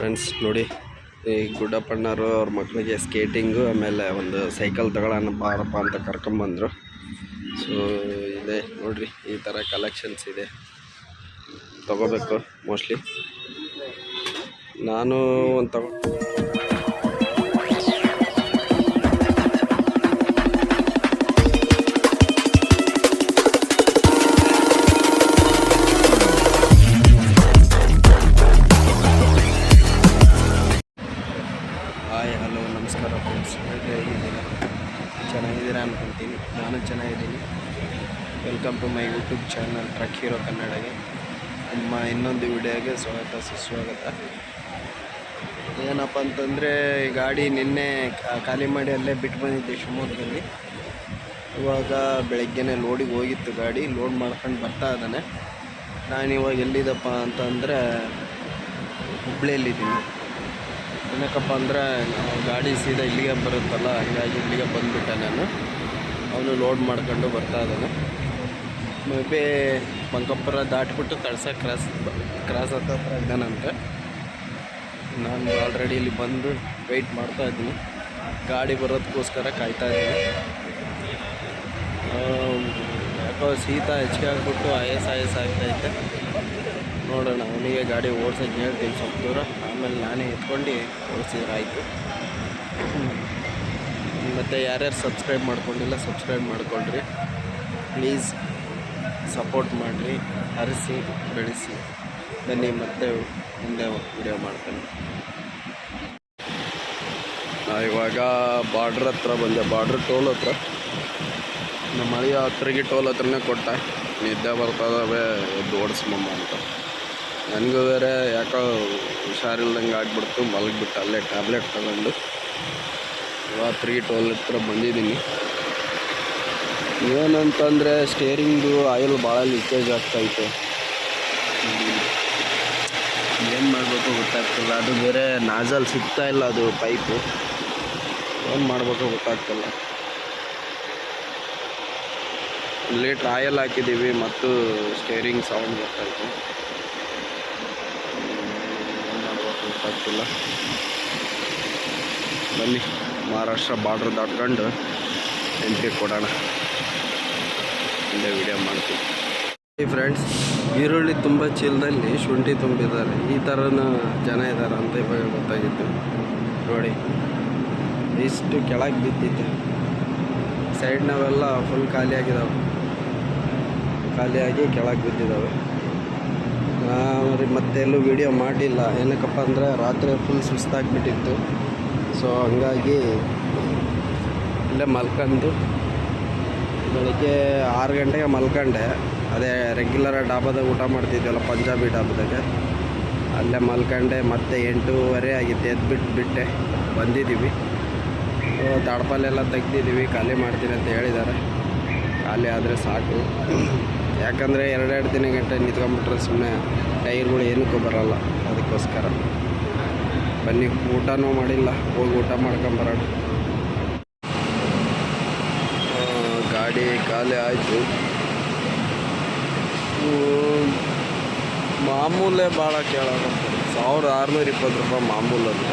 Friends, ನೋಡಿ, ಈ ಗುಡ್ಡಪ್ಪಣ್ಣರು ಅವ್ರ ಮಕ್ಕಳಿಗೆ ಸ್ಕೇಟಿಂಗು, ಆಮೇಲೆ ಒಂದು ಸೈಕಲ್ ತಗೊಳ್ಳೋಣ ಬಾರಪ್ಪ ಅಂತ ಕರ್ಕೊಂಬಂದರು. ಸೊ ಇದೆ, ನೋಡಿರಿ, ಈ ಥರ ಕಲೆಕ್ಷನ್ಸ್ ಇದೆ. ತಗೋಬೇಕು ಮೋಸ್ಟ್ಲಿ ನಾನು ಒಂದು ತಗೋ ನಮಸ್ಕಾರ ಫ್ರೆಂಡ್ಸ್ ಹೇಗಿದ್ದೀರಾ ಚೆನ್ನಾಗಿದ್ದೀರಾ ಅನ್ಕೊಂತೀನಿ. ನಾನು ಚೆನ್ನಾಗಿದ್ದೀನಿ. Welcome to my YouTube channel truck hero ಕನ್ನಡಗೆ ನಿಮ್ಮ ಇನ್ನೊಂದು ವಿಡಿಯೋಗೆ ಸ್ವಾಗತ, ಸುಸ್ವಾಗತ. ಏನಪ್ಪ ಅಂತಂದರೆ ಗಾಡಿ ನಿನ್ನೆ ಖಾಲಿ ಮಾಡಿ ಅಲ್ಲೇ ಬಿಟ್ಟು ಬಂದಿದ್ದೆ ಶಿವಮೊಗ್ಗದಲ್ಲಿ. ಇವಾಗ ಬೆಳಗ್ಗೆನೇ ಲೋಡಿಗೆ ಹೋಗಿತ್ತು ಗಾಡಿ ಲೋಡ್ ಮಾಡ್ಕೊಂಡು ಬರ್ತಾ ಇದ್ದಾನೆ. ನಾನು ಇವಾಗ ಎಲ್ಲಿದ್ದಪ್ಪ ಅಂತಂದರೆ, ಹುಬ್ಳಿಯಲ್ಲಿದ್ದೀನಿ. ಏನಕ್ಕಪ್ಪ ಅಂದರೆ ಗಾಡಿ ಸೀದಾ ಇಲ್ಲಿಗೆ ಬರುತ್ತಲ್ಲ, ಹಂಗಾಗಿ ಇಲ್ಲಿಗೆ ಬಂದುಬಿಟ್ಟೆ ನಾನು. ಅವನು ಲೋಡ್ ಮಾಡ್ಕೊಂಡು ಬರ್ತಾ ಇದ್ದಾನೆ. ಮೇ ಬಿ ಬಂಕಪ್ಪರ ದಾಟಿಬಿಟ್ಟು ಕಳ್ಸ ಕ್ರಾಸ್ ಕ್ರಾಸ್ ಹತ್ರ ಇದ್ದಾನಂತೆ. ನಾನು ಆಲ್ರೆಡಿ ಇಲ್ಲಿ ಬಂದು ವೆಯ್ಟ್ ಮಾಡ್ತಾ ಇದ್ದೀನಿ. ಗಾಡಿ ಬರೋದಕ್ಕೋಸ್ಕರ ಕಾಯ್ತಾ ಇದ್ದೀನಿ. ಯಾಕೋ ಶೀತ ಹೆಚ್ಚಿಗೆ ಆಗ್ಬಿಟ್ಟು ಆಯಸ್ ಆಯಸ್ ಆಗ್ತೈತೆ ನೋಡೋಣ, ಅವನಿಗೆ ಗಾಡಿ ಓಡಿಸೋಕ್ಕೆ ಹೇಳ್ತೀನಿ ಸ್ವಲ್ಪ ದೂರ. ಆಮೇಲೆ ನಾನೇ ಎತ್ಕೊಂಡು ಓಡಿಸಿದ್ರೆ ಆಯಿತು ಮತ್ತು ಯಾರ್ಯಾರು ಸಬ್ಸ್ಕ್ರೈಬ್ ಮಾಡ್ಕೊಂಡಿಲ್ಲ ಸಬ್ಸ್ಕ್ರೈಬ್ ಮಾಡ್ಕೊಳ್ರಿ ಪ್ಲೀಸ್ ಸಪೋರ್ಟ್ ಮಾಡಿರಿ. ಹರಿಸಿ ಬೆಳೆಸಿ. ಬನ್ನಿ ಮತ್ತೆ ಮುಂದೆ ವಿಡಿಯೋ ಮಾಡ್ತೇನೆ. ಇವಾಗ ಬಾರ್ಡ್ರ್ ಹತ್ರ ಬಂದೆ. ಬಾರ್ಡ್ರ್ ಟೋಲ್ ಹತ್ರ. ನಮ್ಮ ಮಳೆಯ ಹತ್ರಗೆ ಟೋಲ್ ಹತ್ರನೇ ಕೊಟ್ಟೆ. ನಿದ್ದೆ ಬರ್ತದವೇ ಎದ್ದು ಓಡಿಸ್ಬಮ್ಮ ಅಂತ. ನನಗೂ ಬೇರೆ ಯಾಕೋ ಹುಷಾರಿಲ್ದಂಗೆ ಆಗ್ಬಿಡ್ತು, ಮಲಗಿಬಿಟ್ಟು ಅಲ್ಲೇ ಟ್ಯಾಬ್ಲೆಟ್ ತಗೊಂಡು. ರಾತ್ರಿ ಟೋಲ್ ಹತ್ರ ಬಂದಿದ್ದೀನಿ. ಏನಂತಂದರೆ ಸ್ಟೇರಿಂಗು ಆಯಿಲ್ ಭಾಳ ಲೀಕೇಜ್ ಆಗ್ತಾಯಿತ್ತು ಏನು ಮಾಡಬೇಕು ಗೊತ್ತಾಗ್ತಿಲ್ಲ. ಅದು ಬೇರೆ ನಾಜಲ್ ಸಿಗ್ತಾ ಇಲ್ಲ ಅದು ಪೈಪು ಏನು ಮಾಡಬೇಕು ಗೊತ್ತಾಗ್ತಿಲ್ಲ. ಲೀಟ್ರ್ ಆಯಲ್ ಹಾಕಿದ್ದೀವಿ ಮತ್ತು ಸ್ಟೇರಿಂಗ್ ಸೌಂಡ್ ಬರ್ತೈತೆ ಏನು ಗೊತ್ತಾಗ್ತಿಲ್ಲ ಬನ್ನಿ, ಮಹಾರಾಷ್ಟ್ರ ಬಾರ್ಡ್ರ್ ದಾಟ್ಕೊಂಡು ಎಂಟ್ರಿ ಕೊಡೋಣ. ಇಲ್ಲೇ ವಿಡಿಯೋ ಮಾಡ್ತೀವಿ ಫ್ರೆಂಡ್ಸ್ ಈರುಳ್ಳಿ ತುಂಬ ಚೀಲದಲ್ಲಿ ಶುಂಠಿ ತುಂಬಿದ್ದಾರೆ. ಈ ಥರನೂ ಜನ ಇದ್ದಾರೆ ಅಂತ ಇವಾಗ ಗೊತ್ತಾಗಿತ್ತು. ನೋಡಿ, ಇಷ್ಟು ಕೆಳಗೆ ಬಿದ್ದಿತ್ತು ಸೈಡ್ನವೆಲ್ಲ ಫುಲ್ ಖಾಲಿಯಾಗಿದ್ದಾವೆ ಖಾಲಿಯಾಗಿ ಕೆಳಗೆ ಬಿದ್ದಿದ್ದಾವೆ ರೀ ಮತ್ತೆಲ್ಲೂ ವೀಡಿಯೋ ಮಾಡಿಲ್ಲ. ಏನಕ್ಕಪ್ಪ ಅಂದರೆ ರಾತ್ರಿ ಫುಲ್ ಸುಸ್ತಾಗಿಬಿಟ್ಟಿತ್ತು. ಸೊ ಹಂಗಾಗಿ ಇಲ್ಲೇ ಮಲ್ಕೊಂಡು. ಬೆಳಿಗ್ಗೆ ಆರು ಗಂಟೆಗೆ ಮಲ್ಕೊಂಡೆ. ಅದೇ ರೆಗ್ಯುಲರ್ ಡಾಬಾದಾಗ ಊಟ ಮಾಡ್ತಿದ್ವಲ್ಲ, ಪಂಜಾಬಿ ಡಾಬಾದಾಗ. ಅಲ್ಲೇ ಮಲ್ಕೊಂಡೆ, ಮತ್ತೆ ಎಂಟೂವರೆ ಆಗಿತ್ತು. ಎದ್ಬಿಟ್ಟು ಬಿಟ್ಟೆ ಬಂದಿದ್ದೀವಿ ತಾಡ್ಪಾಲೆಲ್ಲ ತೆಗ್ದಿದ್ದೀವಿ. ಖಾಲಿ ಮಾಡ್ತೀನಿ ಅಂತ ಹೇಳಿದ್ದಾರೆ. ಖಾಲಿ ಆದರೆ ಸಾಕು. ಯಾಕಂದರೆ ಎರಡೆರಡು ದಿನ ಗಂಟೆ ನಿಂತ್ಕೊಂಡ್ಬಿಟ್ರೆ ಸುಮ್ಮನೆ ಟೈರ್ಗಳು ಏನಕ್ಕೂ ಬರಲ್ಲ. ಅದಕ್ಕೋಸ್ಕರ. ಬನ್ನಿ, ಊಟನೂ ಮಾಡಿಲ್ಲ. ಹೋಗಿ ಊಟ ಮಾಡ್ಕೊಂಬರೋಣ ಗಾಡಿ ಖಾಲಿ ಆಯಿತು. ಮಾಮೂಲೇ ಭಾಳ ಕೇಳೋದು ಸಾವಿರದ ಆರುನೂರ ಇಪ್ಪತ್ತು ರೂಪಾಯಿ ಮಾಮೂಲು ಅಂತ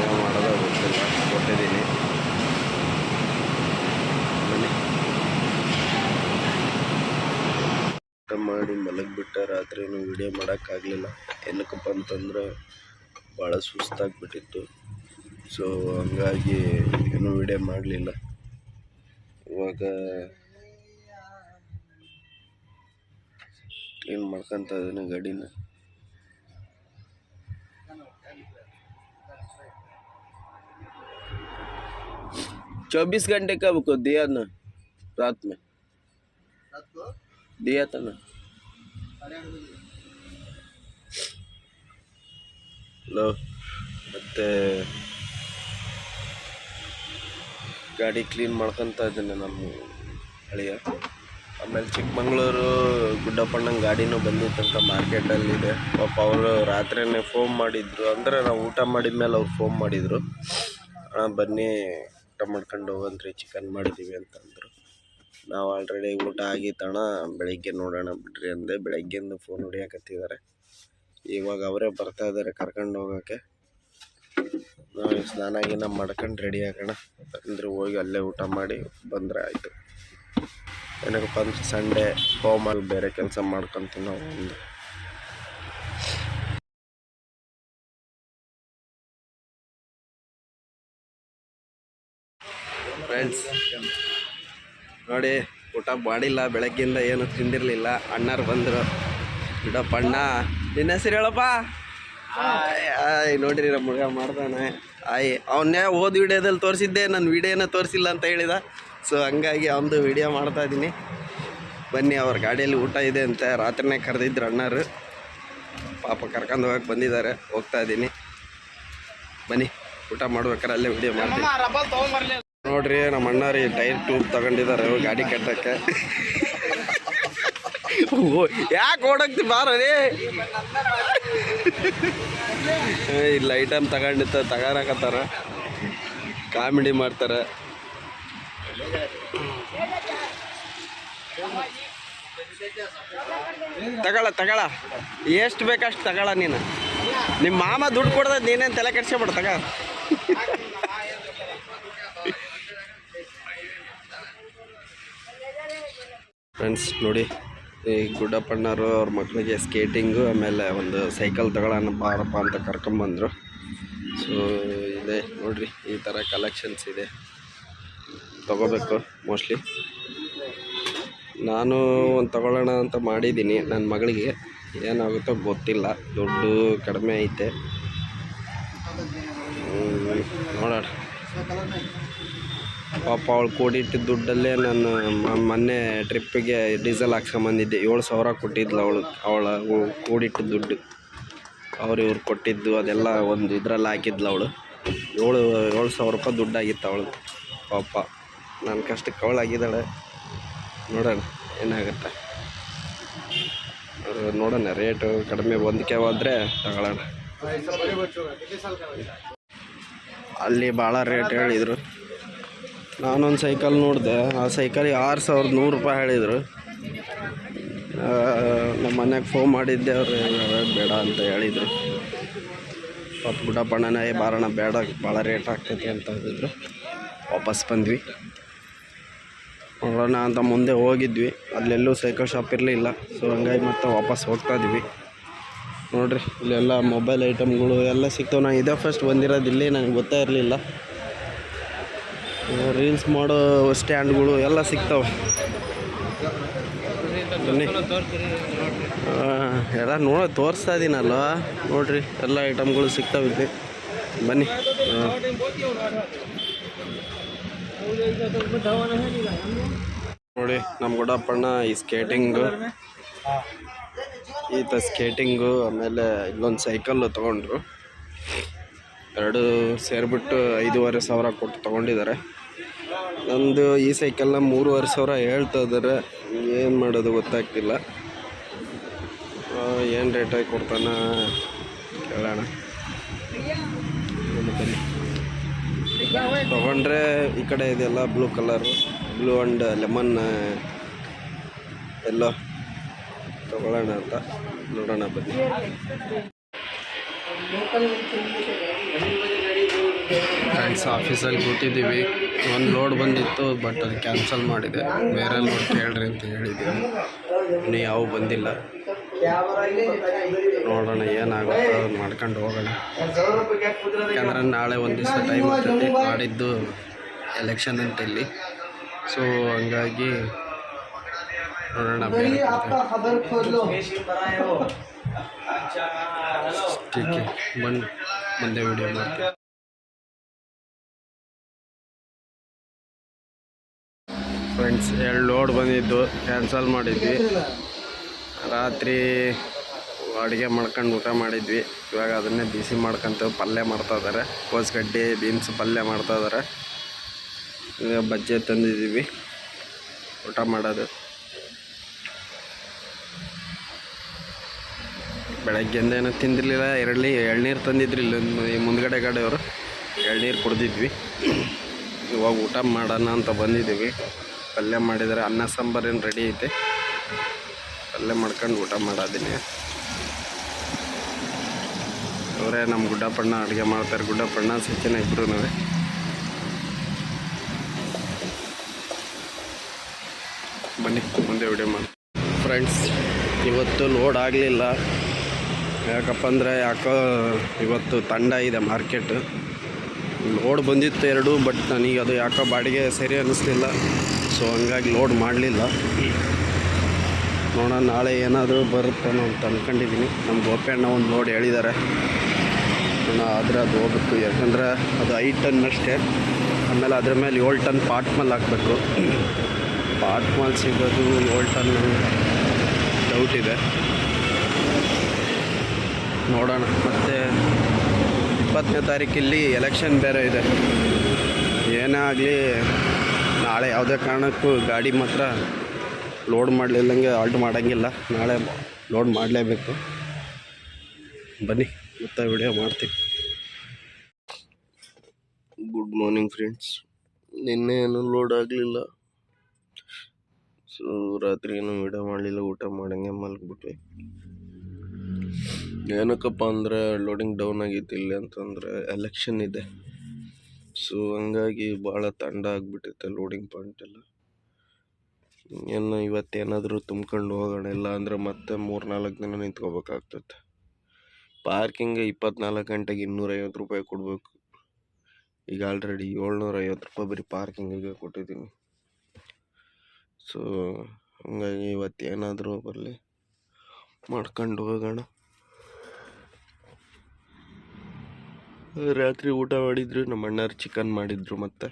ಏನು ಮಾಡೋದು ಗೊತ್ತಿಲ್ಲ. ಕೊಟ್ಟಿದ್ದೀನಿ ಬನ್ನಿ ಊಟ ಮಾಡಿ ಮಲಗಿಬಿಟ್ಟೆ ರಾತ್ರಿನೂ ವಿಡಿಯೋ ಮಾಡೋಕ್ಕಾಗಲಿಲ್ಲ ಏನಕ್ಕಪ್ಪ ಅಂತಂದ್ರೆ ಭಾಳ ಸುಸ್ತಾಗ್ಬಿಟ್ಟಿತ್ತು ಸೊ ಹಂಗಾಗಿ ಏನೂ ವಿಡಿಯೋ ಮಾಡಲಿಲ್ಲ ಇವಾಗ ಏನು ಮಾಡ್ಕೊಂತ ಇದ್ದೀನಿ ಗಾಡಿನ चौबीस घंटे कब को दिया ना रात में दिया था ना ಹಲೋ ಮತ್ತೆ ಗಾಡಿ ಕ್ಲೀನ್ ಮಾಡ್ಕೊತ ಇದ್ದೇನೆ ನಮ್ಮ ಹಳೆಯ. ಆಮೇಲೆ ಚಿಕ್ಕಮಂಗ್ಳೂರು ಗುಡ್ಡಪ್ಪಣ್ಣನ ಗಾಡಿನೂ ಬಂದಿತ್ತಂತ ಮಾರ್ಕೆಟಲ್ಲಿದೆ ಪಾಪ ಅವರು ರಾತ್ರಿನೇ ಫೋನ್ ಮಾಡಿದ್ರು. ಅಂದರೆ ನಾವು ಊಟ ಮಾಡಿದ ಮೇಲೆ ಅವ್ರು ಫೋನ್ ಮಾಡಿದರು. ಬನ್ನಿ ಊಟ ಮಾಡ್ಕೊಂಡು ಹೋಗಂತ್ರಿ ಚಿಕನ್ ಮಾಡಿದ್ದೀವಿ ಅಂತಂದರು ನಾವು ಆಲ್ರೆಡಿ ಊಟ ಆಗಿತ್ತಣ, ಬೆಳಿಗ್ಗೆ ನೋಡೋಣ ಬಿಡ್ರಿ ಅಂದೆ. ಬೆಳಗ್ಗೆಯಿಂದ ಫೋನ್ ಹೊಡಿಯಾಕತ್ತಿದ್ದಾರೆ ಇವಾಗ ಅವರೇ ಬರ್ತಾ ಇದ್ದಾರೆ ಕರ್ಕೊಂಡು ಹೋಗೋಕ್ಕೆ. ನಾವು ಸ್ನಾನ ಗೀನ ಮಾಡ್ಕೊಂಡು ರೆಡಿ ಆಗೋಣ. ಅಂದ್ರೆ ಹೋಗಿ ಅಲ್ಲೇ ಊಟ ಮಾಡಿ ಬಂದರೆ ಆಯಿತು. ಏನಕ್ಕಪ್ಪ ಅಂದ್ರೆ ಸಂಡೇ ಹೋಮಲ್ಲಿ ಬೇರೆ ಕೆಲಸ ಮಾಡ್ಕೊಂತೀವಿ ನಾವು ಒಂದು ಫ್ರೆಂಡ್ಸ್ ನೋಡಿ ಊಟ ಮಾಡಿಲ್ಲ ಬೆಳಗ್ಗಿಂದ ಏನು ತಿಂದಿರಲಿಲ್ಲ. ಅಣ್ಣರು ಬಂದರು. ಬಿಡಪ್ಪ ಅಣ್ಣ ನಿನ್ನ ಹೆಸರು ಹೇಳಪ್ಪ? ಆಯ್, ನೋಡ್ರಿ ನಮ್ಮ ಹುಡುಗ ಮಾಡ್ದಾನೆ. ಆಯ್ ಅವನ್ನೇ ಓದ್ ವಿಡಿಯೋದಲ್ಲಿ ತೋರಿಸಿದ್ದೆ ನನ್ನ ವಿಡಿಯೋನ ತೋರಿಸಿಲ್ಲ ಅಂತ ಹೇಳಿದ. ಸೊ ಹಂಗಾಗಿ ಅವನದು ವಿಡಿಯೋ ಮಾಡ್ತಾ ಇದ್ದೀನಿ ಬನ್ನಿ ಅವ್ರ ಗಾಡಿಯಲ್ಲಿ ಊಟ ಇದೆ ಅಂತ ರಾತ್ರಿನೇ ಕರೆದಿದ್ರು ಅಣ್ಣರು. ಪಾಪ ಕರ್ಕೊಂಡು ಹೋಗಕ್ಕೆ ಬಂದಿದ್ದಾರೆ ಹೋಗ್ತಾ ಇದ್ದೀನಿ ಬನ್ನಿ ಊಟ ಮಾಡ್ಬೇಕಾರೆ ಅಲ್ಲೇ ವಿಡಿಯೋ ಮಾಡ್ತೀನಿ. ನೋಡ್ರಿ ನಮ್ಮ ಅಣ್ಣಾರಿ ಟೈರ್ ಟ್ಯೂಬ್ ತಗೊಂಡಿದ್ದಾರೆ ಗಾಡಿ ಕಟ್ಟಕ್ಕೆ ಯಾಕೆ ಓಡಕ್ತಿ ಬಾರ ರೀ ಇಲ್ಲ ಐಟಮ್ ತಗೊಂಡಿತ್ತ ತಗೋರಕತ್ತಾರ. ಕಾಮಿಡಿ ಮಾಡ್ತಾರೆ. ತಗಳ ತಗಳ. ಎಷ್ಟು ಬೇಕಷ್ಟು ತಗಳ ನೀನು? ನಿಮ್ಮ ಮಾಮ ದುಡ್ಡು ಕೊಡ್ದ ನೀನೇನು ತಲೆ ಕೆಡ್ಸ್ಕೊಬಿಡ ತಗ. ಫ್ರೆಂಡ್ಸ್ ನೋಡಿ, ಈ ಗುಡ್ಡಪ್ಪಣ್ಣರು ಅವ್ರ ಮಕ್ಕಳಿಗೆ ಸ್ಕೇಟಿಂಗು ಆಮೇಲೆ ಒಂದು ಸೈಕಲ್ ತಗೊಳ್ಳೋಣ ಬಾರಪ್ಪ ಅಂತ ಕರ್ಕೊಂಬಂದರು ಸೊ ಇದೆ, ನೋಡಿರಿ, ಈ ಥರ ಕಲೆಕ್ಷನ್ಸ್ ಇದೆ. ತಗೋಬೇಕು ಮೋಸ್ಟ್ಲಿ ನಾನು ಒಂದು ತಗೊಳ್ಳೋಣ ಅಂತ ಮಾಡಿದ್ದೀನಿ ನನ್ನ ಮಗಳಿಗೆ. ಏನಾಗುತ್ತೋ ಗೊತ್ತಿಲ್ಲ, ದುಡ್ಡು ಕಡಿಮೆ ಐತೆ. ನೋಡೋಣ. ಪಾಪ ಅವಳು ಕೂಡಿಟ್ಟಿದ್ದ ದುಡ್ಡಲ್ಲೇ ನಾನು ಮೊನ್ನೆ ಟ್ರಿಪ್ಪಿಗೆ ಡೀಸೆಲ್ ಹಾಕ್ಸ್ಕೊಂಬಂದಿದ್ದೆ ಏಳು ಸಾವಿರ ಕೊಟ್ಟಿದ್ಲು ಅವಳು, ಅವಳ ಕೂಡಿಟ್ಟ ದುಡ್ಡು. ಅವ್ರು ಇವ್ರು ಕೊಟ್ಟಿದ್ದು ಅದೆಲ್ಲ ಒಂದು ಇದ್ರಲ್ಲಿ ಹಾಕಿದ್ಲು ಅವಳು. ಏಳು ಏಳು ಸಾವಿರ ರೂಪಾಯಿ ದುಡ್ಡಾಗಿತ್ತು ಅವಳು. ಪಾಪ ನನ್ನ ಕಷ್ಟಕ್ಕೆ ಅವಳಾಗಿದ್ದಾಳೆ ನೋಡೋಣ, ಏನಾಗುತ್ತೆ. ನೋಡೋಣ, ರೇಟು ಕಡಿಮೆ ಹೊಂದಿಕೆ ಹೋದರೆ ತಗೊಳ್ಳೋಣ. ಅಲ್ಲಿ ಭಾಳ ರೇಟ್ ಹೇಳಿದರು. ನಾನೊಂದು ಸೈಕಲ್ ನೋಡಿದೆ. ಆ ಸೈಕಲ್ಗೆ ಆರು ಸಾವಿರದ ನೂರು ರೂಪಾಯಿ ಹೇಳಿದರು. ನಮ್ಮ ಮನೆಗೆ ಫೋನ್ ಮಾಡಿದ್ದೆ ಅವರು ಬೇಡ ಅಂತ ಹೇಳಿದರು. ಪಾಪ ಬುಡ್ಡಪ್ಪಣ್ಣನ ಏ ಬಾರಣ ಬೇಡ, ಭಾಳ ರೇಟ್ ಆಗ್ತೈತಿ ಅಂತ ಹೇಳಿದ್ರು. ವಾಪಸ್ ಬಂದ್ವಿ. ನೋಡೋಣ ಅಂತ ಮುಂದೆ ಹೋಗಿದ್ವಿ. ಅಲ್ಲೆಲ್ಲೂ ಸೈಕಲ್ ಶಾಪ್ ಇರಲಿಲ್ಲ. ಸೊ ಹಂಗಾಗಿ ಮತ್ತೆ ವಾಪಸ್ ಹೋಗ್ತಾ ಇದ್ವಿ. ನೋಡ್ರಿ, ಇಲ್ಲೆಲ್ಲ ಮೊಬೈಲ್ ಐಟಮ್ಗಳು ಎಲ್ಲ ಸಿಗ್ತವೆ. ನಾನು ಇದೇ ಫಸ್ಟ್ ಬಂದಿರೋದು ನನಗೆ ಗೊತ್ತೇ ಇರಲಿಲ್ಲ. ರೀಲ್ಸ್ ಮಾಡೋ ಸ್ಟ್ಯಾಂಡ್ಗಳು ಎಲ್ಲ ಸಿಗ್ತಾವೆ. ಬನ್ನಿ. ಎಲ್ಲ ನೋಡ, ತೋರಿಸ್ತಾ ಇದ್ದೀನಲ್ವ ನೋಡ್ರಿ, ಎಲ್ಲ ಐಟಮ್ಗಳು ಸಿಗ್ತಾವೆ ಇಲ್ಲಿ. ಬನ್ನಿ. ನೋಡಿ, ನಮ್ಮ ಗುಡಪ್ಪಣ್ಣ ಈ ಸ್ಕೇಟಿಂಗು ಈತ ಸ್ಕೇಟಿಂಗು ಆಮೇಲೆ ಇಲ್ಲೊಂದು ಸೈಕಲ್ ತೊಗೊಂಡ್ರು. ಎರಡು ಸೇರಿಬಿಟ್ಟು ಐದೂವರೆ ಸಾವಿರ ಕೊಟ್ಟು ತೊಗೊಂಡಿದ್ದಾರೆ. ನಂದು ಈ ಸೈಕಲ್ನ ಮೂರುವರೆ ಸಾವಿರ ಹೇಳ್ತಾ ಇದ್ದಾರೆ ಏನು ಮಾಡೋದು ಗೊತ್ತಾಗ್ತಿಲ್ಲ. ಏನು ರೇಟಾಗಿ ಕೊಡ್ತಾನ ಕೇಳೋಣ. ತೊಗೊಂಡ್ರೆ ಈ ಕಡೆ ಇದೆಲ್ಲ blue colour blue and lemon yellow. ತಗೊಳ್ಳೋಣ ಅಂತ. ನೋಡೋಣ ಬನ್ನಿ. ಫ್ರೆಂಡ್ಸ್ ಆಫೀಸಲ್ಲಿ ಕೂತಿದ್ದೀವಿ. ಒಂದು ಲೋಡ್ ಬಂದಿತ್ತು ಬಟ್ ಅದು ಕ್ಯಾನ್ಸಲ್ ಮಾಡಿದೆ. ಬೇರೆ ಲೋಡ್ ಕೇಳ್ರಿ ಅಂತ ಹೇಳಿದ್ದೀನಿ. ಇನ್ನು ಯಾವ ಬಂದಿಲ್ಲ. ನೋಡೋಣ ಏನಾಗುತ್ತೆ ಅದನ್ನು ಮಾಡ್ಕೊಂಡು ಹೋಗೋಣ. ಯಾಕಂದ್ರೆ ನಾಳೆ ಒಂದು ದಿವಸ ಟೈಮ್ ಆಗ್ತೈತಿ ಮಾಡಿದ್ದು ಎಲೆಕ್ಷನ್ ಅಂತ ಇಲ್ಲಿ ಸೊ ಹಂಗಾಗಿ ನೋಡೋಣ ಬಂದೆ ಟೀಕೆ ಬನ್ನಿ ಮುಂದೆ ವಿಡಿಯೋ ಮಾಡ್ತೀನಿ. ಫ್ರೆಂಡ್ಸ್ ಎರಡು ಲೋಡ್ ಬಂದಿದ್ದು ಕ್ಯಾನ್ಸಲ್ ಮಾಡಿದ್ವಿ. ರಾತ್ರಿ ಅಡುಗೆ ಮಾಡ್ಕೊಂಡು ಊಟ ಮಾಡಿದ್ವಿ. ಇವಾಗ ಅದನ್ನೇ ಬಿಸಿ ಮಾಡ್ಕೊಂತ ಪಲ್ಯ ಮಾಡ್ತಾ ಇದ್ದಾರೆ. ಕೋಸ್ಗಡ್ಡೆ ಬೀನ್ಸ್ ಪಲ್ಯ ಮಾಡ್ತಾ ಇದ್ದಾರೆ. ಈಗ ಬಜ್ಜೆ ತಂದಿದ್ದೀವಿ. ಊಟ ಮಾಡೋದು. ಬೆಳಗ್ಗೆ ಏನೋ ತಿಂದಿರಲಿಲ್ಲ. ಎರಡಲಿ ಎಳ್ನೀರು ತಂದಿದ್ರು ಇಲ್ಲಿ ಈ ಮುಂದ್ಗಡೆ ಕಡೆಯವರು. ಎಳ್ನೀರು ಕುಡ್ದಿದ್ವಿ. ಇವಾಗ ಊಟ ಮಾಡೋಣ ಅಂತ ಬಂದಿದ್ದೀವಿ. ಪಲ್ಯ ಮಾಡಿದರೆ ಅನ್ನ ಸಾಂಬಾರೇನು ರೆಡಿ ಐತೆ? ಪಲ್ಯ ಮಾಡ್ಕೊಂಡು ಊಟ ಮಾಡೋದಿನಿ ಅವರೇ ನಮ್ಮ ಗುಡ್ಡಪ್ಪಣ್ಣ ಅಡುಗೆ ಮಾಡ್ತಾರೆ. ಗುಡ್ಡಪ್ಪಣ್ಣ, ಸಚಿನ ಇಬ್ಬರೂ ಬನ್ನಿ, ಮುಂದೆ ವಿಡಿಯೋ ಮಾಡಿ. ಫ್ರೆಂಡ್ಸ್ ಇವತ್ತು ಲೋಡ್ ಆಗಲಿಲ್ಲ. ಯಾಕಪ್ಪ ಅಂದರೆ ಯಾಕೋ ಇವತ್ತು ತಂಡ ಇದೆ ಮಾರ್ಕೆಟ್ ಲೋಡ್ ಬಂದಿತ್ತು ಎರಡು ಬಟ್ ನನಗೆ ಅದು ಯಾಕೋ ಬಾಡಿಗೆ ಸರಿ ಅನ್ನಿಸ್ಲಿಲ್ಲ ಸೊ ಹಂಗಾಗಿ ಲೋಡ್ ಮಾಡಲಿಲ್ಲ. ನೋಡೋಣ, ನಾಳೆ ಏನಾದರೂ ಬರುತ್ತೇನೋ ಅಂತ ಅಂದ್ಕೊಂಡಿದ್ದೀನಿ ನಮ್ಮ ಗೋಪಣ್ಣ ಒಂದು ಲೋಡ್ ಹೇಳಿದ್ದಾರೆ ನೋಡೋಣ ಆದರೆ ಅದು ಹೋಗ್ಬೇಕು ಯಾಕಂದರೆ ಅದು ಐದು ಟನ್ ಅಷ್ಟೇ. ಆಮೇಲೆ ಅದ್ರ ಮೇಲೆ ಏಳು ಟನ್ ಪಾಟ್ ಮಾಲ್ ಹಾಕಬೇಕು. ಪಾಟ್ ಮಾಲ್ ಸಿಗೋದು ಏಳು ಟನ್ ಡೌಟ್ ಇದೆ. ನೋಡೋಣ. ಮತ್ತು ಇಪ್ಪತ್ತನೇ ತಾರೀಕಿಲ್ಲಿ ಎಲೆಕ್ಷನ್ ಬೇರೆ ಇದೆ. ಏನೇ ಆಗಲಿ ನಾಳೆ ಯಾವುದೇ ಕಾರಣಕ್ಕೂ ಗಾಡಿ ಮಾತ್ರ ಲೋಡ್ ಮಾಡಲಿಲ್ಲಂಗೆ ಆಲ್ಟ್ ಮಾಡೋಂಗಿಲ್ಲ. ನಾಳೆ ಲೋಡ್ ಮಾಡಲೇಬೇಕು. ಬನ್ನಿ, ಮತ್ತೆ ವಿಡಿಯೋ ಮಾಡ್ತೀವಿ ಗುಡ್ ಮಾರ್ನಿಂಗ್ ಫ್ರೆಂಡ್ಸ್ ನಿನ್ನೆ ಏನು ಲೋಡ್ ಆಗಲಿಲ್ಲ. ಸೊ ರಾತ್ರಿ ಏನು ವಿಡಿಯೋ ಮಾಡಲಿಲ್ಲ, ಊಟ ಮಾಡಂಗೆ ಮಲ್ಗಿಬಿಟ್ವಿ. ಏನಕ್ಕಪ್ಪ ಅಂದರೆ ಲೋಡಿಂಗ್ ಡೌನ್ ಆಗೈತಿ ಇಲ್ಲಿ ಅಂತಂದರೆ ಎಲೆಕ್ಷನ್ ಇದೆ. ಸೊ ಹಂಗಾಗಿ ಭಾಳ ತಂಡ ಆಗಿಬಿಟ್ಟೈತೆ ಲೋಡಿಂಗ್ ಪಾಯಿಂಟ್ ಎಲ್ಲ. ಏನು ಇವತ್ತೇನಾದರೂ ತುಂಬ್ಕೊಂಡು ಹೋಗೋಣ ಇಲ್ಲ ಅಂದರೆ ಮತ್ತೆ ಮೂರು ನಾಲ್ಕು ದಿನ ನಿಂತ್ಕೋಬೇಕಾಗ್ತದೆ. ಪಾರ್ಕಿಂಗ್ ಇಪ್ಪತ್ನಾಲ್ಕು ಗಂಟೆಗೆ ಇನ್ನೂರೈವತ್ತು ರೂಪಾಯಿ ಕೊಡಬೇಕು. ಈಗ ಆಲ್ರೆಡಿ ಏಳ್ನೂರ ಐವತ್ತು ರೂಪಾಯಿ ಬರೀ ಪಾರ್ಕಿಂಗಿಗೆ ಕೊಟ್ಟಿದ್ದೀನಿ. ಸೊ ಹಂಗಾಗಿ ಇವತ್ತೇನಾದರೂ ಬರಲಿ ಮಾಡ್ಕೊಂಡು ಹೋಗೋಣ. ರಾತ್ರಿ ಊಟ ಮಾಡಿದ್ರು, ನಮ್ಮ ಅಣ್ಣರು ಚಿಕನ್ ಮಾಡಿದ್ರು ಮತ್ತೆ.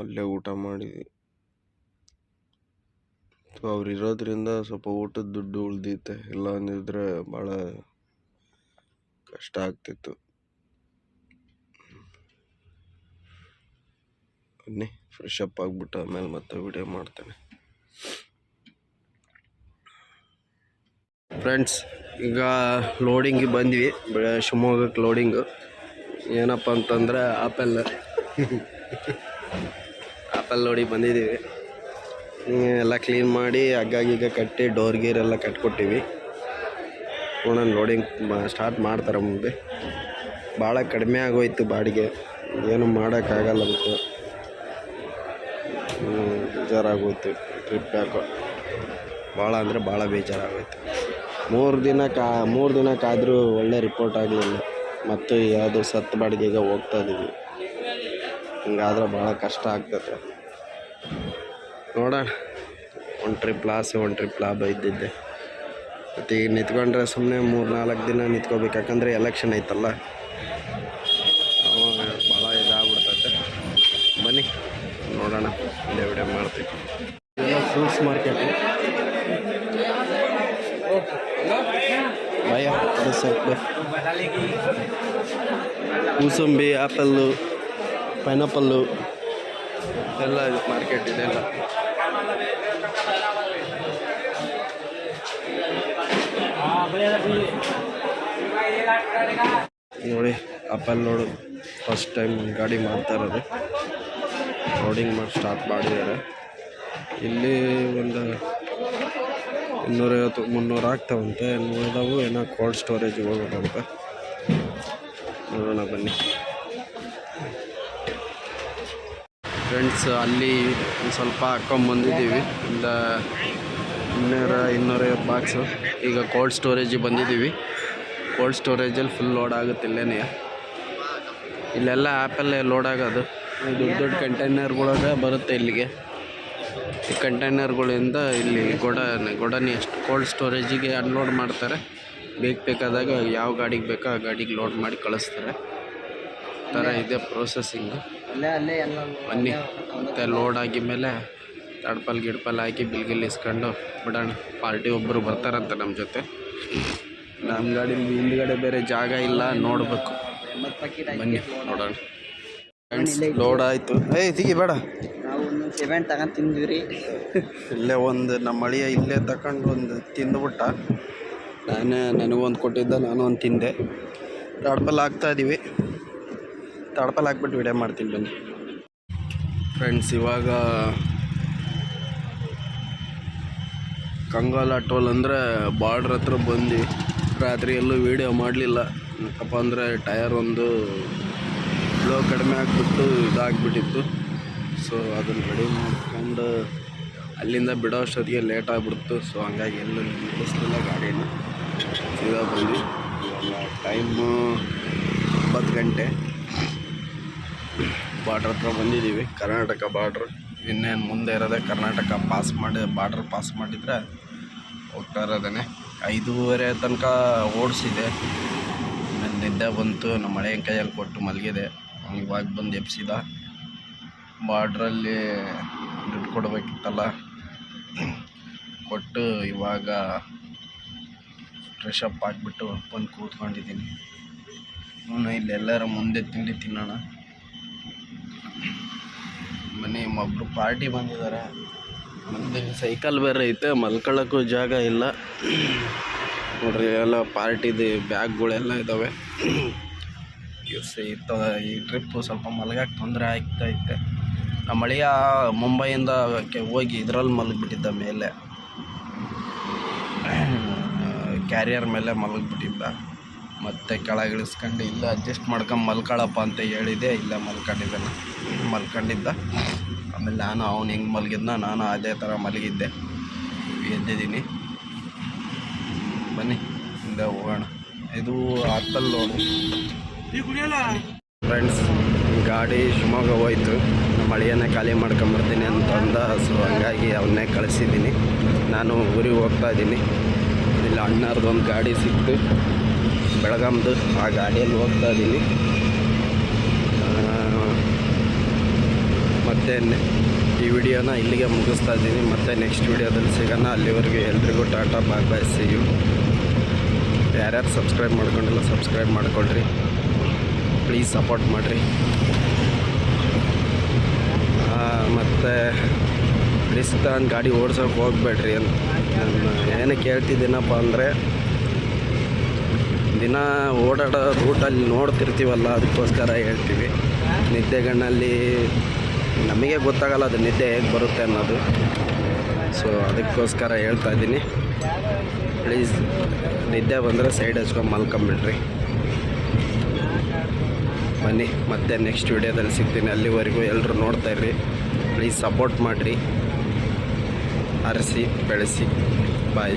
ಅಲ್ಲೇ ಊಟ ಮಾಡಿದ್ವಿ. ಸೊ ಅವ್ರು ಇರೋದ್ರಿಂದ ಸ್ವಲ್ಪ ಊಟದ ದುಡ್ಡು ಉಳ್ದೈತೆ. ಇಲ್ಲ ಅಂದಿದ್ರೆ ಭಾಳ ಕಷ್ಟ ಆಗ್ತಿತ್ತು. ಬನ್ನಿ ಫ್ರೆಶ್ ಅಪ್ ಆಗಿಬಿಟ್ಟು ಆಮೇಲೆ ಮತ್ತೆ ವಿಡಿಯೋ ಮಾಡ್ತೇನೆ. ಫ್ರೆಂಡ್ಸ್ ಈಗ ಲೋಡಿಂಗಿಗೆ ಬಂದ್ವಿ. ಶಿವಮೊಗ್ಗಕ್ಕೆ ಲೋಡಿಂಗು ಏನಪ್ಪ ಅಂತಂದ್ರೆ ಆಪಲ್ ಆಪಲ್ ಲೋಡಿಗೆ ಬಂದಿದ್ದೀವಿ. ಎಲ್ಲ ಕ್ಲೀನ್ ಮಾಡಿ ಹಗ್ಗ ಗಿಗ್ಗ ಕಟ್ಟಿ ಡೋರ್ ಗೀರ್ ಎಲ್ಲ ಕಟ್ಕೊಟ್ಟಿವಿ. ನೋಡೋಣ ಲೋಡಿಂಗ್ ಸ್ಟಾರ್ಟ್ ಮಾಡ್ತಾರೆ ಮುಂದೆ. ಭಾಳ ಕಡಿಮೆ ಆಗೋಯ್ತು ಬಾಡಿಗೆ. ಏನು ಮಾಡೋಕ್ಕಾಗಲ್ಲ ಅಂತ ಬೇಜಾರಾಗೋಯ್ತು. ಟ್ರಿಪ್ ಯಾಕೋ. ಭಾಳ ಅಂದರೆ ಭಾಳ ಬೇಜಾರಾಗೋಯ್ತು. ಮೂರು ದಿನ ಕಾ, ಮೂರು ದಿನ ಕಾದರೂ ಒಳ್ಳೆ ರಿಪೋರ್ಟ್ ಆಗಲಿಲ್ಲ. ಮತ್ತು ಯಾವುದು ಸತ್ತು ಬಾಡಿಗೆಗೆ ಹೋಗ್ತಾ ಇದ್ದೀವಿ ಹಿಂಗಾದ್ರೆ ಭಾಳ ಕಷ್ಟ ಆಗ್ತದೆ. ನೋಡೋಣ. ಒಂದು ಟ್ರಿಪ್ ಲಾಸ್, ಒಂದು ಟ್ರಿಪ್ ಲಾಭ ಇದ್ದಿದ್ದೆ. ಮತ್ತು ಈಗ ನಿಂತ್ಕೊಂಡ್ರೆ ಸುಮ್ಮನೆ ಮೂರು ನಾಲ್ಕು ದಿನ ನಿಂತ್ಕೋಬೇಕು. ಯಾಕಂದರೆ ಎಲೆಕ್ಷನ್ ಐತಲ್ಲ. ಭಾಳ ಇದಾಗ್ಬಿಡ್ತೈತೆ ಬನ್ನಿ, ನೋಡೋಣ. ವಿಡಿಯೋ ಮಾಡ್ತೀವಿ ಸೂಸ್ ಫ್ರೂಟ್ಸ್ ಮಾರ್ಕೆಟು ಸ್ವಲ್ಪ ಮೂಸಂಬಿ ಆ್ಯಪಲ್ಲು ಪೈನಾಪಲ್ಲು. ಎಲ್ಲ ಇದು ಮಾರ್ಕೆಟ್ ಇದೆ ಎಲ್ಲ. ನೋಡಿ ಆಪಲ್ ನೋಡು ಫಸ್ಟ್ ಟೈಮ್ ಗಾಡಿ ಮಾಡ್ತಾ ಇರೋದು. ರೋಡಿಂಗ್ ಮಾಡಿ ಸ್ಟಾರ್ಟ್ ಮಾಡಿದ್ದಾರೆ. ಇಲ್ಲಿ ಒಂದು ಇನ್ನೂರೈವತ್ತು, ಮುನ್ನೂರು ಆಗ್ತಾವಂತೆ. ನೋಡಿದವು ಏನೋ ಕೋಲ್ಡ್ ಸ್ಟೋರೇಜಿಗೆ ಹೋಗ್ಬೇಕಂತೆ. ನೋಡೋಣ ಬನ್ನಿ. ಫ್ರೆಂಡ್ಸ್ ಅಲ್ಲಿ ಸ್ವಲ್ಪ ಹಾಕ್ಕೊಂಬಂದಿದ್ದೀವಿ ಒಂದು ಇನ್ನೂರ, ಇನ್ನೂರೈವತ್ತು ಬಾಕ್ಸು ಈಗ ಕೋಲ್ಡ್ ಸ್ಟೋರೇಜಿಗೆ ಬಂದಿದ್ದೀವಿ. ಕೋಲ್ಡ್ ಸ್ಟೋರೇಜಲ್ಲಿ ಫುಲ್ ಲೋಡ್ ಆಗುತ್ತೆ ಇಲ್ಲೇನೆ. ಇಲ್ಲೆಲ್ಲ ಆ್ಯಪಲ್ಲೇ ಲೋಡ್ ಆಗೋದು. ದೊಡ್ಡ ದೊಡ್ಡ ಕಂಟೈನರ್ಗಳಾಗ ಬರುತ್ತೆ ಇಲ್ಲಿಗೆ. ಈ ಕಂಟೈನರ್ಗಳಿಂದ ಇಲ್ಲಿ ಗೋಡನ್ ಗೊಡನಿ ಎಷ್ಟು ಕೋಲ್ಡ್ ಸ್ಟೋರೇಜಿಗೆ ಅನ್ಲೋಡ್ ಮಾಡ್ತಾರೆ. ಬೇಕು ಬೇಕಾದಾಗ ಯಾವ ಗಾಡಿಗೆ ಬೇಕೋ ಆ ಗಾಡಿಗೆ ಲೋಡ್ ಮಾಡಿ ಕಳಿಸ್ತಾರೆ. ಥರ ಇದೆ ಪ್ರೊಸೆಸಿಂಗು. ಬನ್ನಿ, ಮತ್ತು ಲೋಡ್ ಆಗಿದ್ಮೇಲೆ ತಡ್ಪಲ್, ಗಿಡ್ಪಲ್ ಹಾಕಿ ಬಿಲ್ ಗಿಲ್ ಇಸ್ಕೊಂಡು ಬಿಡೋಣ. ಪಾರ್ಟಿ ಒಬ್ಬರು ಬರ್ತಾರಂತ ನಮ್ಮ ಜೊತೆ. ನಮ್ಮ ಗಾಡಿ ಹಿಂದ್ಗಡೆ ಬೇರೆ ಜಾಗ ಇಲ್ಲ, ನೋಡಬೇಕು. ಬನ್ನಿ, ನೋಡೋಣ. ಫ್ರೆಂಡ್ಸ್ ಲೋಡ್ ಆಯಿತು. ಏಯ್, ಸಿಗಿ, ಬೇಡ. ಸಿಮೆಂಟ್ ತಗೊಂಡು ತಿಂದ್ವಿ ರೀ ಇಲ್ಲೇ ಒಂದು ನಮ್ಮ ಅಳಿಯ ಇಲ್ಲೇ ತಗೊಂಡು ಒಂದು ತಿಂದುಬಿಟ್ಟ. ನಾನೇ ನನಗೊಂದು ಕೊಟ್ಟಿದ್ದ, ನಾನು ಒಂದು ತಿಂದೆ. ತಡ್ಪಲ್ ಹಾಕ್ತಾ ಇದ್ದೀವಿ ತಡ್ಪಲ್ ಹಾಕ್ಬಿಟ್ಟು ವಿಡಿಯೋ ಮಾಡ್ತೀನಿ ಬನ್ನಿ. ಫ್ರೆಂಡ್ಸ್ ಇವಾಗ ಕಂಗಾಲ ಟೋಲ್ ಅಂದರೆ ಬಾರ್ಡ್ರ್ ಹತ್ರ ಬಂದು ರಾತ್ರಿ ಎಲ್ಲೂ ವೀಡಿಯೋ ಮಾಡಲಿಲ್ಲ. ಯಾಕಪ್ಪ ಅಂದರೆ ಟಯರ್ ಒಂದು ಫ್ಲೋ ಕಡಿಮೆ ಆಗಿಬಿಟ್ಟು ಇದಾಗ್ಬಿಟ್ಟಿತ್ತು. ಸೊ ಅದನ್ನು ರೆಡಿ ಮಾಡ್ಕೊಂಡು ಅಲ್ಲಿಂದ ಬಿಡೋ ಅಷ್ಟೊತ್ತಿಗೆ ಲೇಟ್ ಆಗಿಬಿಡ್ತು. ಸೊ ಹಂಗಾಗಿ ಎಲ್ಲೂ ನಿಲ್ಲಿಸ್ಲಿಲ್ಲ ಗಾಡಿನ. ಸೀದಾ ಬಂದು ಇವಾಗ ಟೈಮು ಒಂಬತ್ತು ಗಂಟೆ. ಬಾರ್ಡ್ರ್ ಹತ್ರ ಬಂದಿದ್ದೀವಿ ಕರ್ನಾಟಕ ಬಾರ್ಡ್ರ್ ಇನ್ನೇನು ಮುಂದೆ ಇರೋದೇ ಕರ್ನಾಟಕ. ಪಾಸ್ ಮಾಡಿ ಬಾರ್ಡ್ರ್ ಪಾಸ್ ಮಾಡಿದರೆ ಹೋಗ್ತಾ ಇರೋದೇ ಐದೂವರೆ ತನಕ ಓಡಿಸಿದೆ. ಆಮೇಲೆ ನಿದ್ದೆ ಬಂತು. ನಮ್ಮ ಮಳೆ ಕೈಯಲ್ಲಿ ಕೊಟ್ಟು ಮಲಗಿದೆ. ಇವಾಗ ಬಂದು ಎಬ್ಸಿದ. ಬಾರ್ಡ್ರಲ್ಲಿ ದುಡ್ಡು ಕೊಡಬೇಕಿತ್ತಲ್ಲ. ಕೊಟ್ಟು ಇವಾಗ ಫ್ರೆಶ್ ಅಪ್ ಆಗಿಬಿಟ್ಟು ಬಂದು ಕೂತ್ಕೊಂಡಿದ್ದೀನಿ. ನಾನು ಇಲ್ಲೆಲ್ಲರ ಮುಂದೆ ತಿಂಡಿ ತಿನ್ನೋಣ. ಮನೆ ಒಬ್ಬರು ಪಾರ್ಟಿ ಬಂದಿದ್ದಾರೆ. ಮುಂದೆ ಸೈಕಲ್ ಬೇರೆ ಐತೆ, ಮಲ್ಕೊಳ್ಳೋಕ್ಕೂ ಜಾಗ ಇಲ್ಲ. ನೋಡ್ರಿ, ಎಲ್ಲ ಪಾರ್ಟಿದು ಬ್ಯಾಗ್ಗಳೆಲ್ಲ ಇದ್ದಾವೆ ಈ ಟ್ರಿಪ್ಪು ಸ್ವಲ್ಪ ಮಲಗಕ್ಕೆ ತೊಂದರೆ ಆಗ್ತೈತೆ ನಮ್ಮ ಅಳಿಯ ಮುಂಬೈಯಿಂದ ಹೋಗಿ ಇದರಲ್ಲಿ ಮಲಗಿಬಿಟ್ಟಿದ್ದ ಮೇಲೆ ಕ್ಯಾರಿಯರ್ ಮೇಲೆ ಮಲಗಿಬಿಟ್ಟಿದ್ದ. ಮತ್ತೆ ಕೆಳಗಿಳಿಸ್ಕೊಂಡು ಇಲ್ಲ ಅಡ್ಜಸ್ಟ್ ಮಾಡ್ಕೊಂಡು ಮಲ್ಕೊಳ್ಳಪ್ಪ ಅಂತ ಹೇಳಿದೆ ಇಲ್ಲ ಮಲ್ಕೊಂಡಿದ್ದಾನೆ ಮಲ್ಕೊಂಡಿದ್ದ. ಆಮೇಲೆ ನಾನು ಅವ್ನು ಹೆಂಗೆ ಮಲಗಿದ್ನ ನಾನು ಅದೇ ಥರ ಮಲಗಿದ್ದೆ. ಎದ್ದಿದ್ದೀನಿ. ಬನ್ನಿ ಹಿಂದೆ ಹೋಗೋಣ. ಇದು ನೋಡಿ. ಫ್ರೆಂಡ್ಸ್ ಗಾಡಿ ಶಿವಮೊಗ್ಗ ಹೋಯ್ತು. ನಮ್ಮ ಅಳಿಯನ್ನೇ ಖಾಲಿ ಮಾಡ್ಕೊಂಬರ್ತೀನಿ ಅಂತ ಅಂದ. ಸೊ ಹಂಗಾಗಿ ಅವನ್ನೇ ಕಳಿಸಿದ್ದೀನಿ. ನಾನು ಊರಿಗೆ ಹೋಗ್ತಾ ಇದ್ದೀನಿ. ಇಲ್ಲಿ ಅಣ್ಣಾರ್ದು ಒಂದು ಗಾಡಿ ಸಿಕ್ತು. ಬೆಳಗಾಮ್ದು ಆ ಗಾಡಿಯಲ್ಲಿ ಹೋಗ್ತಾ ಇದ್ದೀನಿ. ಮತ್ತು ಈ ವಿಡಿಯೋನ ಇಲ್ಲಿಗೆ ಮುಗಿಸ್ತಾ ಇದ್ದೀನಿ. ಮತ್ತು ನೆಕ್ಸ್ಟ್ ವಿಡಿಯೋದಲ್ಲಿ ಸಿಗೋಣ. ಅಲ್ಲಿವರೆಗೆ ಎಲ್ರಿಗೂ tata, bye bye see you ಯಾರ್ಯಾರು ಸಬ್ಸ್ಕ್ರೈಬ್ ಮಾಡ್ಕೊಂಡಿಲ್ಲ ಸಬ್ಸ್ಕ್ರೈಬ್ ಮಾಡ್ಕೊಳ್ರಿ. ಪ್ಲೀಸ್ ಸಪೋರ್ಟ್ ಮಾಡಿರಿ. ಮತ್ತು ರಿಸ್ಕ್ ತಗೊಂಡು ಗಾಡಿ ಓಡ್ಸೋಕೆ ಹೋಗ್ಬೇಡ್ರಿ ಅಂತ ನಾನು ಏನಕ್ಕೆ ಹೇಳ್ತಿದ್ದೀನಪ್ಪ ಅಂದರೆ ದಿನ ಓಡಾಡೋ ರೂಟಲ್ಲಿ ನೋಡ್ತಿರ್ತೀವಲ್ಲ, ಅದಕ್ಕೋಸ್ಕರ ಹೇಳ್ತೀವಿ. ನಿದ್ದೆಗಣ್ಣಲ್ಲಿ ನಮಗೆ ಗೊತ್ತಾಗಲ್ಲ ಅದು ನಿದ್ದೆ ಹೇಗೆ ಬರುತ್ತೆ ಅನ್ನೋದು. ಸೊ ಅದಕ್ಕೋಸ್ಕರ ಹೇಳ್ತಾ ಇದ್ದೀನಿ. ಪ್ಲೀಸ್ ನಿದ್ದೆ ಬಂದರೆ ಸೈಡ್ ಹಚ್ಕೊಂಡು ಮಲ್ಕೊಂಬಿಡ್ರಿ. ಬನ್ನಿ, ಮತ್ತೆ ನೆಕ್ಸ್ಟ್ ವಿಡಿಯೋದಲ್ಲಿ ಸಿಗ್ತೀನಿ. ಅಲ್ಲಿವರೆಗೂ ಎಲ್ಲರೂ ನೋಡ್ತಾ ಇರ್ರಿ. ಪ್ಲೀಸ್ ಸಪೋರ್ಟ್ ಮಾಡಿರಿ. ಅರಸಿ ಬೆಳೆಸಿ. ಬಾಯ್